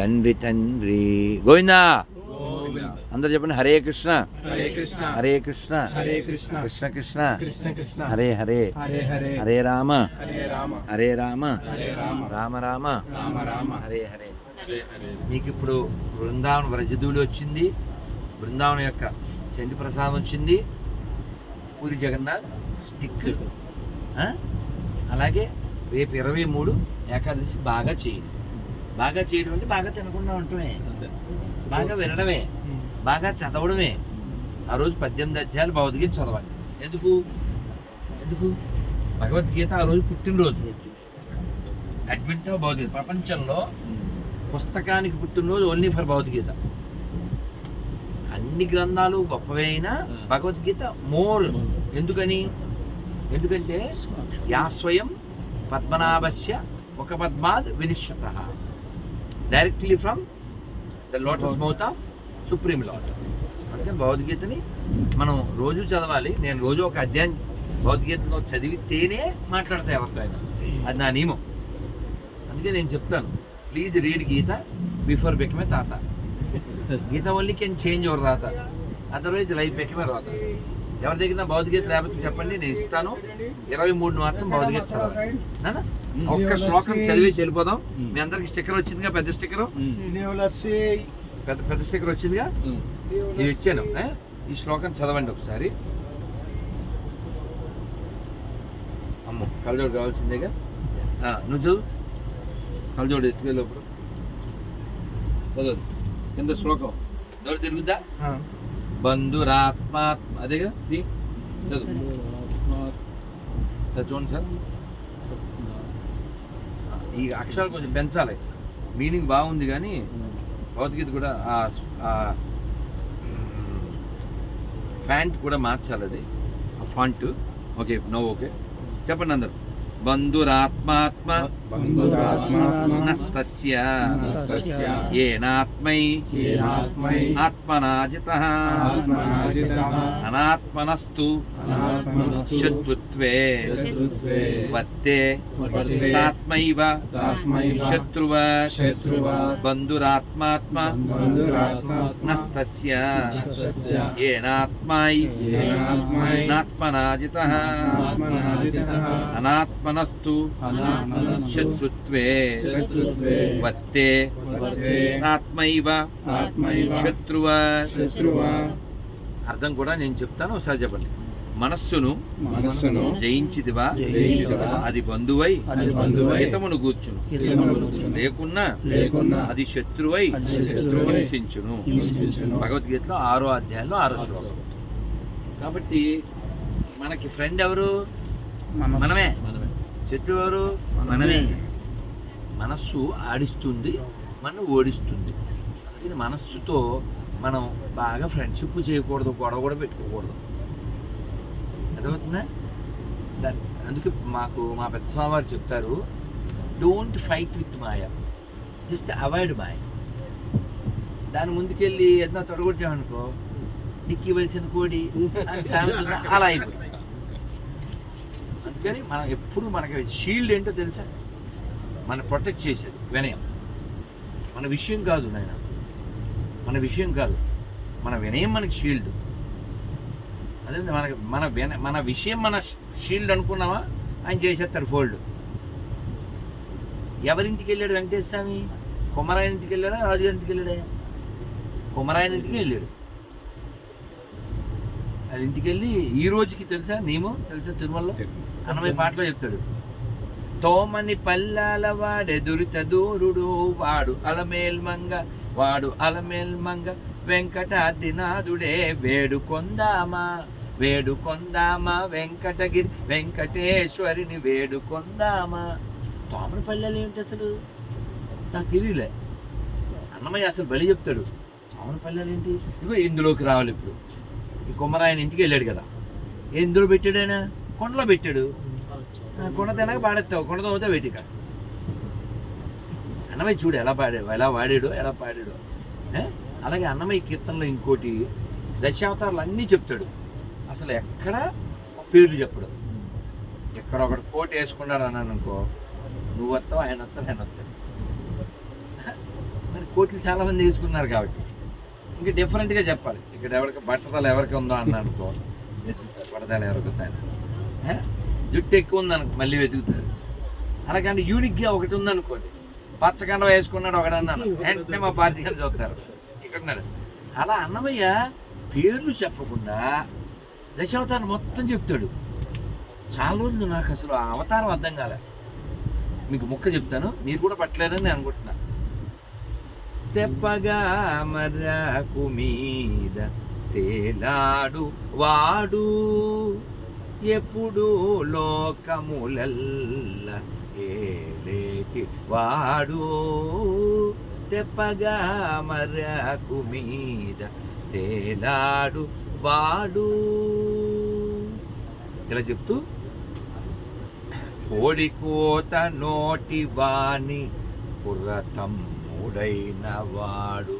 తండ్రి తండ్రి. గోవిందా? అందరు చెప్పండి హరే కృష్ణ. హరే కృష్ణ. హరే కృష్ణ. హరే కృష్ణ. కృష్ణ కృష్ణ. కృష్ణ కృష్ణ. హరే హరే. హరే హరే. హరే రామ. హరే రామ. హరే రామ. హరే రామ. రామ రామ. రామ రామ. హరే హరే. మీకు ఇప్పుడు బృందావన వ్రజధూళి వచ్చింది. బృందావనం యొక్క చండి ప్రసాదం వచ్చింది. పూరి జగన్నాథ్ స్టిక్? అలాగే రేపు ఇరవై మూడు ఏకాదశి బాగా చేయండి. బాగా చేయడం అంటే బాగా తినకుండా ఉండటమే. బాగా వినడమే. బాగా చదవడమే. ఆ రోజు పద్దెనిమిది అధ్యాయాలు భగవద్గీత చదవండి. ఎందుకు? ఎందుకు? భగవద్గీత ఆ రోజు పుట్టినరోజు. Advent of Bhagavadgita. ప్రపంచంలో పుస్తకానికి పుట్టినరోజు ఓన్లీ ఫర్ భగవద్గీత. అన్ని గ్రంథాలు గొప్పవే అయినా భగవద్గీత మోర్. ఎందుకని? ఎందుకంటే యా స్వయం పద్మనాభస్య ఒక పద్మాద్ వినిశ్చిత directly from the lotus mouth of supreme lord అందుకని భగవద్గీతని మనం రోజు చదవాలి. నేను రోజు ఒక అధ్యాయం భగవద్గీతలో చదివితేనే మాట్లాడతా ఎవరితో అయినా అది నా నియమం. అందుకే నేను చెప్తాను. Please read Gita before became తాత. Gita only can change your రాత అదర్వైజ్ లైఫ్ బెకమే రాత ఎవరి దగ్గర భగవద్గీత లేకపోతే చెప్పండి నేను ఇస్తాను. ఇరవై మూడు మాత్రం భగవద్గీత చదవాలి? ఒక్క శ్లోకం చదివేసి వెళ్ళిపోదాం. మీ అందరికి స్టిక్కర్ వచ్చిందిగా? పెద్ద స్టిక్కర్? పెద్ద పెద్ద స్టిక్కర్ వచ్చిందిగా? ఇది ఇచ్చాను? ఈ శ్లోకం చదవండి ఒకసారి. అమ్మో కళ్ళజోడు కావాల్సిందేగా? ఆ, నువ్వు చదువు. కళ్ళజోడు ఎత్తుకే లోపల. చదువు. కింద శ్లోకం. దొరి తిరుగుద్దా బంధురాత్మాత్మ. అదేగా? ఇది చదువు. సార్ చూడండి సార్. ఈ అక్షరాలు కొంచెం పెంచాలి. మీనింగ్ బాగుంది కానీ భగవద్గీత కూడా ఆ ఫ్యాంట్ కూడా మార్చాలి అది. ఆ ఫాంట్. Okay no okay. చెప్పండి అందరు. బంధురాత్మాత్మ నస్తస్య. ఏనాత్మై ఆత్మనాజితః. అనాత్మనస్తు. శత్రుత్వే వర్తే తాత్మైవ శత్రువ శత్రువ బంధురాత్మాత్మ నస్తస్య ఏనాత్మై నాత్మనాజితః అనాత్మనస్తు శత్రుత్వే వర్తే ఆత్మైవ శత్రువ అర్థం కూడా నేను చెప్తాను ఒకసారి చెప్పండి. మనస్సును మనస్సును జయించిదివా? అది బంధువై అది బంధువై హితమును కూర్చును. లేకున్నా లేకున్నా అది శత్రువై హింసించును. భగవద్గీతలో ఆరో అధ్యాయంలో ఆరో శ్లోకం. కాబట్టి మనకి ఫ్రెండ్ ఎవరు? మనమే. శత్రువు ఎవరు? మనమే. మనస్సు ఆడిస్తుంది మనం ఓడిస్తుంది. అందుకని మనస్సుతో మనం బాగా ఫ్రెండ్షిప్ చేయకూడదు గొడవ కూడా పెట్టుకోకూడదు. అర్థమవుతుందా? దాని అందుకే మాకు మా పెద్ద స్వామివారు చెప్తారు don't fight with maya just avoid maya దాని ముందుకెళ్ళి ఏదైనా తొడగొట్టామనుకో నిక్కి వలసిన కోడి అని అలా అయిపోతుంది అందుకని మనం ఎప్పుడు మనకి షీల్డ్ ఏంటో తెలుసా? మన ప్రొటెక్ట్ చేసేది వినయం. మన విషయం కాదు నాయన. మన విషయం కాదు. మన వినయం మనకి షీల్డ్ అదే మనకి మన విన మన విషయం మన షీల్డ్ అనుకున్నావా? ఆయన చేసేస్తారు ఫోల్డ్. ఎవరింటికి వెళ్ళాడు వెంకటేశ్వర స్వామి కుమ్మరాయన ఇంటికి వెళ్ళాడా రాజుగారి ఇంటికి వెళ్ళాడా కుమ్మరాయన ఇంటికి వెళ్ళాడు. అది ఇంటికి వెళ్ళి ఈ రోజుకి తెలుసా నియమం? తెలుసా తిరుమలలో? అన్నమయ్య పాటలో చెప్తాడు. తోమని పల్లాల వాడే దురిత దూరుడు వాడు అలమేల్మంగ వాడు అలమేల్మంగ వెంకటాద్రినాథుడే వేడు కొందామా వేడుకొందామా వెంకటగిరి వెంకటేశ్వరిని వేడుకొందామా? తోమనపల్లెలు పల్లెలు ఏంటి అసలు? నాకు తెలియలే. అన్నమయ్య అసలు బలి చెప్తాడు. తోమనపల్లెలు ఏంటి? ఇదిగో ఇందులోకి రావాలి ఇప్పుడు. ఈ కుమ్మరాయన ఇంటికి వెళ్ళాడు కదా. ఎందులో పెట్టాడు ఆయన? కొండలో పెట్టాడు. కొండ తినక పాడేస్తావు. కొండ తోమితే పెట్టిక అన్నమయ్య చూడు ఎలా పాడాడు ఎలా వాడాడు ఎలా పాడాడు. అలాగే అన్నమయ్య కీర్తనలో ఇంకోటి దశావతారాలు అన్నీ చెప్తాడు. అసలు ఎక్కడ పేర్లు చెప్పడు. ఎక్కడ ఒకటి కోట్ వేసుకున్నాడు అన్నాను అనుకో నువ్వు వస్తావు ఆయన వస్తావు ఆయన వస్తాడు? మరి కోట్లు చాలామంది వేసుకున్నారు కాబట్టి. ఇంకా డిఫరెంట్గా చెప్పాలి. ఇక్కడ ఎవరికి బట్టతలు ఎవరికి ఉందో అన్న అనుకో వెతుకుతారు. బట్టతలు ఎవరికి ఉందని జుట్టు ఎక్కువ ఉందనుకో మళ్ళీ వెతుకుతారు. అలాగంటే యూనిక్గా ఒకటి ఉందనుకోండి. పచ్చకండ వేసుకున్నాడు ఒకడు అన్నాను. వెంటనే మా పార్టీ గారు చూస్తారు. ఇక్కడ ఉన్నాడు. అలా అన్నమయ్య పేర్లు చెప్పకుండా దశావతారం మొత్తం చెప్తాడు. చాలా రోజులు నాకు అసలు ఆ అవతారం అర్థం కాలే. మీకు ముక్క చెప్తాను మీరు కూడా పట్టలేరని నేను అనుకుంటున్నా. తెప్పగా మర్రకు మీద తేలాడు వాడు. ఎప్పుడు లోకములల్ల ఏలేటి వాడు. తెప్పగా మర్రకు మీద తేలాడు వాడు. ఇలా చెప్తూ? కోడి కోత నోటి వాణి పురతమ్ముడైన వాడు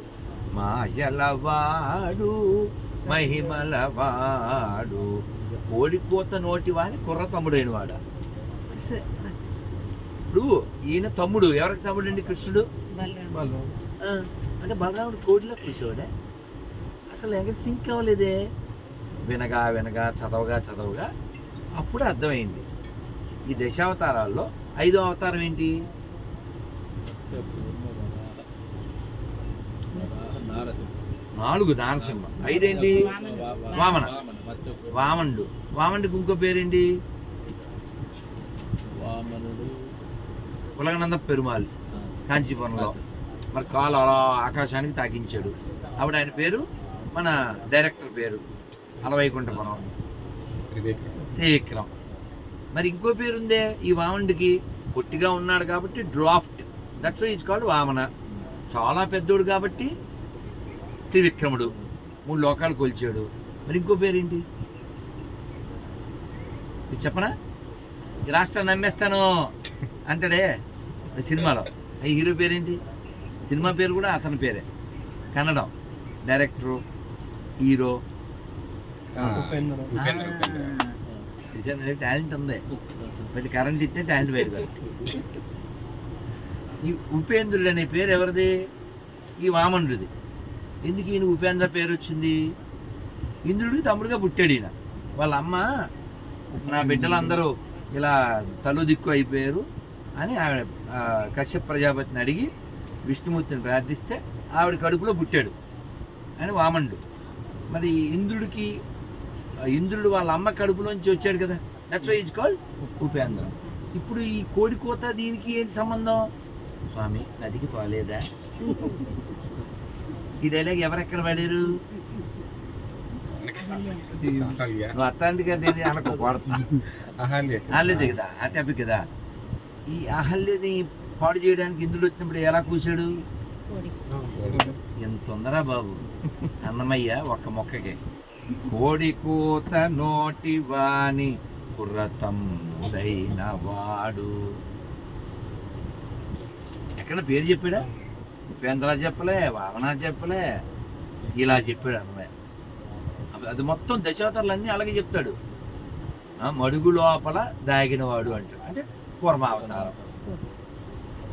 మాయలవాడు మహిమలవాడు కోడి కోత నోటి వాణి కుర్ర తమ్ముడైన వాడు ఇప్పుడు ఈయన తమ్ముడు ఎవరికి తమ్ముడు అండి కృష్ణుడు అంటే బలరాముడు కోడిలో కూర్చోడే అసలు ఎక్కడ సింక్ అవ్వలేదే? వినగా వినగా చదవగా చదవగా అప్పుడు అర్థమైంది. ఈ దశావతారాల్లో ఐదో అవతారం ఏంటి? నాలుగు నారసింహ. ఐదేంటి? వామన. వామనుడు. వామనుడికి ఇంకో పేరేంటి? వామనుడు ఉలగనంద పెరుమాల్ కాంచీపురంలో. మరి కాలు అలా ఆకాశానికి తాకించాడు. అప్పుడు ఆయన పేరు మన డైరెక్టర్ పేరు. అలవైకుంఠపురం త్రివిక్రమ్ మరి ఇంకో పేరు ఉందే ఈ వామనుడికి? పొట్టిగా ఉన్నాడు కాబట్టి draft. That's is called Vamana. చాలా పెద్దోడు కాబట్టి త్రివిక్రముడు. మూడు లోకాలు కొలిచాడు. మరి ఇంకో పేరేంటి? ఇది చెప్పనా? ఈ రాష్ట్రాన్ని నమ్మేస్తాను అంటాడే ఈ సినిమాలో. ఈ హీరో పేరేంటి? సినిమా పేరు కూడా అతని పేరే. కన్నడం. Director hero. టాలెంట్ ఉంది. పెద్ద కరెంట్ ఇస్తే టాలెంట్ బయట ఈ ఉపేంద్రుడు అనే పేరు ఎవరిది? ఈ వామనుడిది. ఎందుకు ఈయన ఉపేంద్ర పేరు వచ్చింది? ఇంద్రుడికి తమ్ముడుగా పుట్టాడు ఈయన. వాళ్ళ అమ్మ నా బిడ్డలందరూ ఇలా తలు దిక్కు అయిపోయారు అని ఆవిడ కశ్యప్ కశ్యప ప్రజాపతిని అడిగి విష్ణుమూర్తిని ప్రార్థిస్తే ఆవిడ కడుపులో పుట్టాడు. అని వామనుడు. మరి ఇంద్రుడికి ఇంద్రుడు వాళ్ళ అమ్మ కడుపులోంచి వచ్చాడు కదా. That's why is called Upendra ఇప్పుడు ఈ కోడి కోత దీనికి ఏంటి సంబంధం? స్వామి నదికి పోలేదా? ఈ డైలాగ్ ఎవరెక్కడ పడారు? నువ్వు అది అనకు అహల్యది కదా ఆ టాపిక్ కదా. ఈ అహల్యని పాడు చేయడానికి ఇంద్రుడు వచ్చినప్పుడు ఎలా కూసాడు ఎంత తొందర బాబు. అన్నమయ్య ఒక్క మొక్కకి. కోడి కూత నోటి వాణి కుర్రతమ్ముడైన వాడు. ఎక్కడ పేరు చెప్పాడా? ఉపేంద్ర చెప్పలే వామన చెప్పలే ఇలా చెప్పాడు అన్నమయ్య అది మొత్తం దశావతారాలన్నీ అలాగే చెప్తాడు. ఆ, మడుగు లోపల దాగినవాడు అంటాడు. అంటే కూర్మావతారం.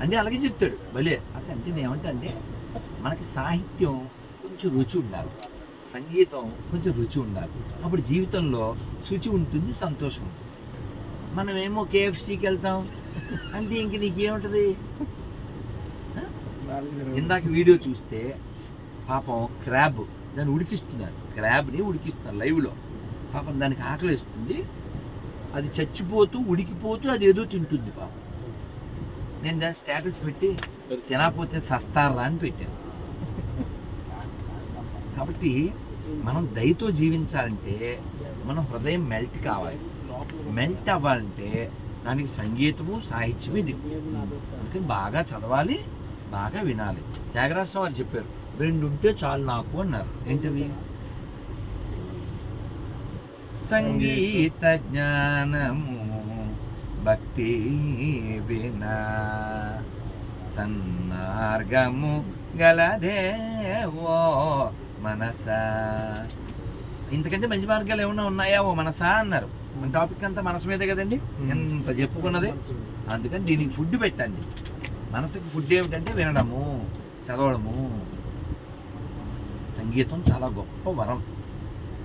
అంటే అలాగే చెప్తాడు. భలే. అసలు అంటే నేనేమంటా అంటే మనకి సాహిత్యం కొంచెం రుచి ఉండాలి. సంగీతం కొంచెం రుచి ఉండాలి. అప్పుడు జీవితంలో శుచి ఉంటుంది సంతోషం ఉంటుంది. మనమేమో కేఎఫ్సీకి వెళ్తాం. అంటే ఇంక నీకేముంటుంది? ఇందాక వీడియో చూస్తే పాపం క్రాబ్ దాన్ని ఉడికిస్తున్నారు. క్రాబ్ని ఉడికిస్తున్నారు లైవ్లో. పాపం దానికి ఆకలిస్తుంది. అది చచ్చిపోతూ ఉడికిపోతూ అది ఏదో తింటుంది పాపం. నేను దాని స్టేటస్ పెట్టి తినకపోతే సస్తారా అని పెట్టాను. కాబట్టి మనం దయతో జీవించాలంటే మనం హృదయం మెల్ట్ కావాలి. మెల్ట్ అవ్వాలంటే దానికి సంగీతము సాహిత్యమే దిక్కు అందుకని బాగా చదవాలి బాగా వినాలి. త్యాగరాజ వారు చెప్పారు రెండు ఉంటే చాలు నాకు అన్నారు. ఏంటవి? సంగీత జ్ఞానము భక్తి వినా. సన్నార్గము గలదేవో మనస? ఇంతకంటే మంచి మార్గాలు ఏమన్నా ఉన్నాయా? ఓ మనసా అన్నారు. మన టాపిక్ అంతా మనసు మీదే కదండి? ఎంత చెప్పుకున్నది? అందుకని దీనికి ఫుడ్ పెట్టండి. మనసుకి ఫుడ్ ఏమిటంటే వినడము చదవడము. సంగీతం చాలా గొప్ప వరం.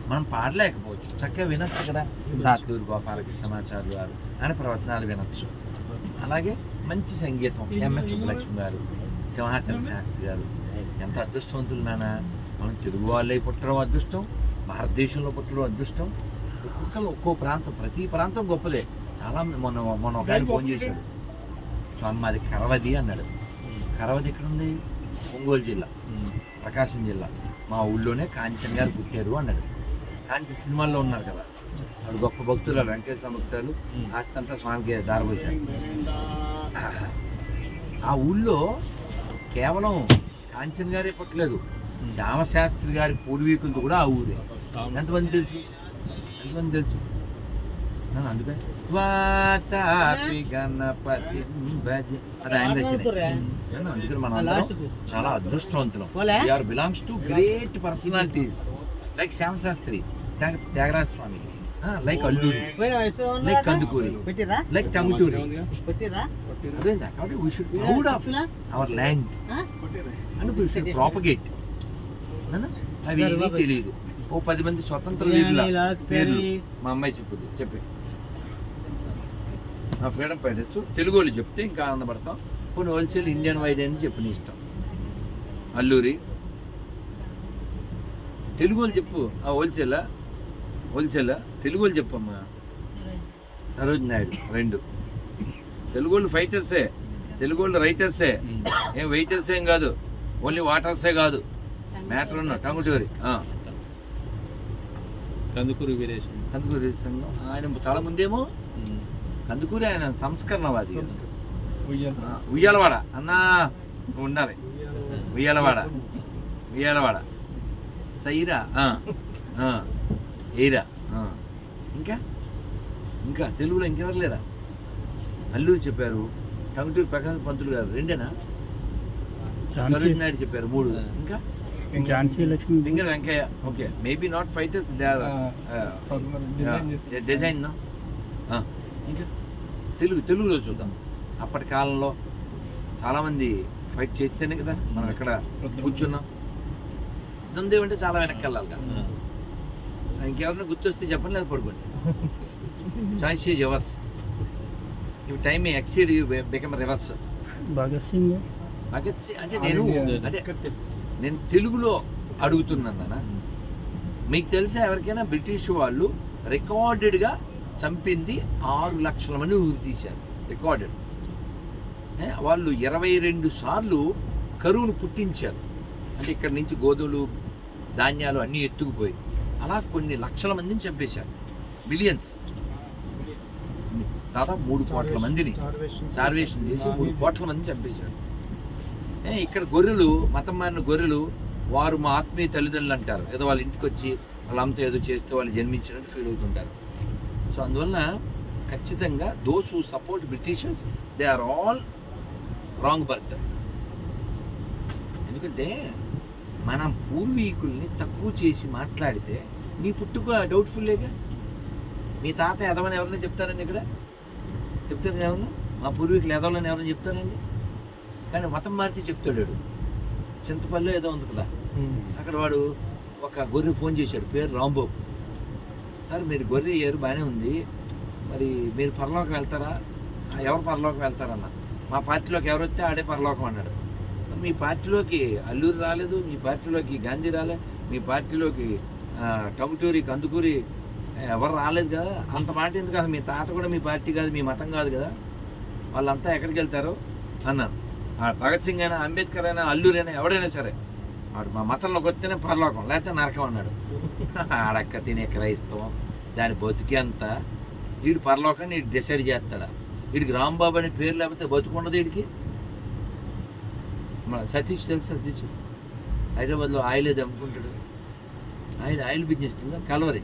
మనం పాడలేకపోవచ్చు. చక్కగా వినొచ్చు కదా. సాట్లూరు గోపాలకృష్ణమాచార్య గారు ఆయన ప్రవచనాలు వినొచ్చు. అలాగే మంచి సంగీతం. ఎంఎస్ సుబ్బలక్ష్మి గారు సింహాచల శాస్త్రి గారు. ఎంత అదృష్టవంతులు నాన్న మనం తెలుగు వాళ్ళే పుట్టడం అదృష్టం భారతదేశంలో పుట్టడం అదృష్టం. ఒక్కొక్కరు ఒక్కో ప్రాంతం ప్రతి ప్రాంతం గొప్పదే. చాలా మొన్న మొన్న ఒక ఆయన ఫోన్ చేశాడు. స్వామి మాది కరవది అన్నాడు. కరవది ఎక్కడుంది? ఒంగోలు జిల్లా ప్రకాశం జిల్లా. మా ఊళ్ళోనే కాంచన్ గారు పుట్టారు అన్నాడు. కాంచన్ సినిమాల్లో ఉన్నారు కదా. వాడు గొప్ప భక్తులు వెంకటేశ్వర భక్తులు. ఆస్తంతా స్వామికి దారపోశారు ఆ ఊళ్ళో కేవలం కాంచన్ గారే పుట్టలేదు. శ్యామశాస్త్రి గారి పూర్వీకులది కూడా ఆ ఊరే ఎంతమంది తెలుసు ఎంతమంది తెలుసు నన్ను అందుకని వాతాపి గణపతి భజ అది ఆయన రచన నన్ను అందుకని మన అందరం చాలా అదృష్టవంతులం are belongs to great personalities like Shyama Shastri Tyaga Tyagaraja Swami like Alluri like Kandukuri పెట్టిరా లైక్ టంగుటూరి పెట్టిరా అదేందా కాబట్టి we should proud of our land and we should propagate అవి ఏమీ తెలియదు ఓ పది మంది స్వతంత్ర వీరుల పేర్లు మా అమ్మాయి చెప్పుద్ది. చెప్పి. మా ఫ్రీడమ్ ఫైటర్స్. తెలుగు వాళ్ళు చెప్తే ఇంకా ఆనందపడతాం. కొన్ని హోల్సేల్ ఇండియన్ వైడ్ అని చెప్పి నీ ఇష్టం. అల్లూరి. తెలుగు వాళ్ళు చెప్పు. ఆ హోల్సేలా? హోల్సేలా? తెలుగు వాళ్ళు చెప్పమ్మా. సరోజ్ నాయుడు. రెండు. తెలుగు వాళ్ళు ఫైటర్సే. తెలుగు వాళ్ళు రైటర్సే. ఏం వెయిటర్స్ ఏం కాదు. ఓన్లీ వాటర్సే కాదు. మ్యాటర్ ఉన్న టంగుటూరి ఆ. కందుకూరు వీరేశం. కందుకూరి సంఘం ఆయన చాలా ముందేమో కందుకూరి ఆయన సంస్కరణవాది. ఉయ్యాలవాడ. అన్నా ఉండాలి. ఉయ్యాలవాడ. ఉయ్యాలవాడ. సైరా. ఆ, ఆ, ఎయిరా ఆ. ఇంకా? ఇంకా తెలుగులో ఇంకెవరు లేరా? అల్లూరు చెప్పారు టంగుటూరి ప్రకాశ్ పంతులు గారు రెండేనా? నాయుడు చెప్పారు మూడు. ఇంకా? Jhansi Lakshmi Venkayya. Okay. Maybe not fighters they are design ఇంకా? తెలుగు తెలుగులో చూద్దాం. అప్పటి కాలంలో చాలామంది ఫైట్ చేస్తేనే కదా మనం ఎక్కడ కూర్చున్నాం. యుద్ధం అంటే చాలా వెనక్కి వెళ్ళాలి కదా. ఇంకెవరైనా గుర్తొస్తే చెప్పండి లేదా పడుకోండి. Choice rivers. ఇవి time exceed become rivers Bhagat Singh. Bhagat Singh అంటే నేను అంటే నేను తెలుగులో అడుగుతున్నాను నాన్న మీకు తెలుసా ఎవరికైనా బ్రిటిష్ వాళ్ళు రికార్డెడ్గా చంపింది ఆరు లక్షల మంది ఊరి తీశారు. రికార్డెడ్. వాళ్ళు ఇరవై రెండు సార్లు కరువును పుట్టించారు. అంటే ఇక్కడ నుంచి గోధుమలు ధాన్యాలు అన్నీ ఎత్తుకుపోయి అలా కొన్ని లక్షల మందిని చంపేశారు. మిలియన్స్ దాదాపు మూడు కోట్ల మందిని. సార్వేషన్ చేసి మూడు కోట్ల మందిని చంపేశారు. ఇక్కడ గొర్రెలు మతం మారిన గొర్రెలు వారు మా ఆత్మీయ తల్లిదండ్రులు అంటారు. ఏదో వాళ్ళ ఇంటికి వచ్చి వాళ్ళంతా ఏదో చేస్తే వాళ్ళు జన్మించినట్టు ఫీల్ అవుతుంటారు. సో అందువలన ఖచ్చితంగా those who support britishers they are all wrong birth ఎందుకంటే మనం పూర్వీకుల్ని తక్కువ చేసి మాట్లాడితే నీ పుట్టుక డౌట్ఫుల్లేగా మీ తాత ఎదవని ఎవరైనా చెప్తారండి ఇక్కడ? చెప్తారు ఎవరన్నా మా పూర్వీకులు ఎదవలని ఎవరైనా చెప్తారండి? కానీ మతం మారితే చెప్తాడు. చింతపల్లి ఏదో ఉంది కదా. అక్కడ వాడు ఒక గొర్రె ఫోన్ చేశాడు పేరు రాంబాబు సార్ మీరు గొర్రె ఏరు బాగానే ఉంది. మరి మీరు పరలోకం వెళ్తారా? "ఆ, ఎవరు పరలోకం వెళ్తారన్న? మా పార్టీలోకి ఎవరు వస్తే ఆడే పరలోకం అన్నాడు. మీ పార్టీలోకి అల్లూరి రాలేదు మీ పార్టీలోకి గాంధీ రాలే మీ పార్టీలోకి టంగుటూరి కందుకూరి ఎవరు రాలేదు కదా. అంత మాట ఎందుకు మీ తాత కూడా మీ పార్టీ కాదు మీ మతం కాదు కదా. వాళ్ళంతా ఎక్కడికి వెళ్తారు? అన్నాను ఆ భగత్ సింగ్ అయినా అంబేద్కర్ అయినా అల్లూరి అయినా ఎవడైనా సరే వాడు మా మతంలోకి వస్తేనే పరలోకం లేకపోతే నరకం అన్నాడు. ఆడక్క తినే క్రైస్తవం దాని బతుకి అంతా వీడు పరలోకాన్ని వీడు డిసైడ్ చేస్తాడా? వీడికి రాంబాబు అనే పేరు లేకపోతే బతుకుండదు వీడికి? మన సతీష్ తెలుసు సతీష్? హైదరాబాద్లో ఆయిల్ ఏది అమ్ముకుంటాడు. ఆయిల్ ఆయిల్ బిజినెస్ కలవరి.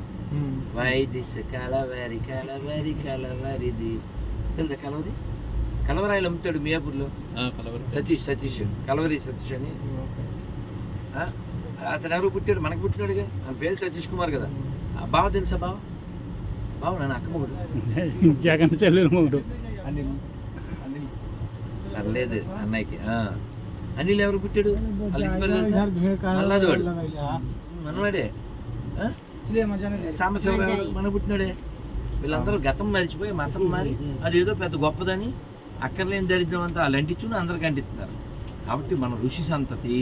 వై దిస్ కలవరి కలవరి కలవరిది. తెలుదా కలవరి? కలవరి ఆయిల్ అమ్ముతాడు మియాపూర్లో? కలవరు సతీష్ సతీష్. కలవరి సతీష్ అని. ఆ? అతను ఎవరు పుట్టాడు మనకు పుట్టినాడుగా? ఆయన పేరు సతీష్ కుమార్ కదా. ఆ బావ తెలుసా బావ? బావ నన్ను అక్కమ్మగుడు జగన్ చెల్లెలు అనిల్. అనిల్. పర్లేదు అన్నయ్యకి. ఆ. అనిల్ ఎవరు పుట్టాడు? అల్లాదోడు మనవాడే? సాంబశివరావు. మన పుట్టినాడే. వీళ్ళందరూ గతం మరిచిపోయి మతం మారి అదేదో పెద్ద గొప్పదని అక్కర్లేని దరిద్రం అంతా వాళ్ళు అంటించుని అందరికి అంటిస్తున్నారు కాబట్టి మన ఋషి సంతతి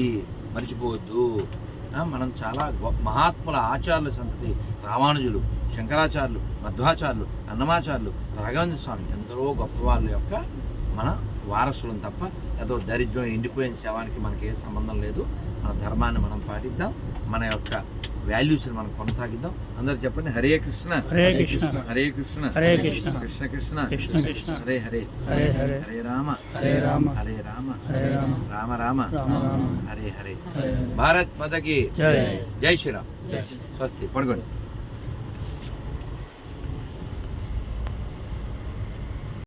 మర్చిపోవద్దు. మనం చాలా గొప్ప మహాత్ముల ఆచార్యుల సంతతి రామానుజులు శంకరాచార్యులు మధ్వాచార్యులు అన్నమాచార్యులు రాఘవేంద్ర స్వామి ఎందరో గొప్ప వాళ్ళ యొక్క మన వారసులం తప్ప ఏదో దరిద్రం ఎండిపోయిన శవానికి మనకి ఏ సంబంధం లేదు. మన ధర్మాన్ని మనం పాటిద్దాం. మన యొక్క వాల్యూస్ని మనం కొనసాగిద్దాం అందరు చెప్పండి హరే కృష్ణ హరే కృష్ణ హరే కృష్ణ హరే కృష్ణ. కృష్ణ కృష్ణ కృష్ణ కృష్ణ. హరే హరే హరే హరే హరే రామ హరే రామ హరే రామ హరే రామ రామ రామ హరే హరే భారత్ మతకి జై శ్రీరామ్. స్వస్తి పడుకోండి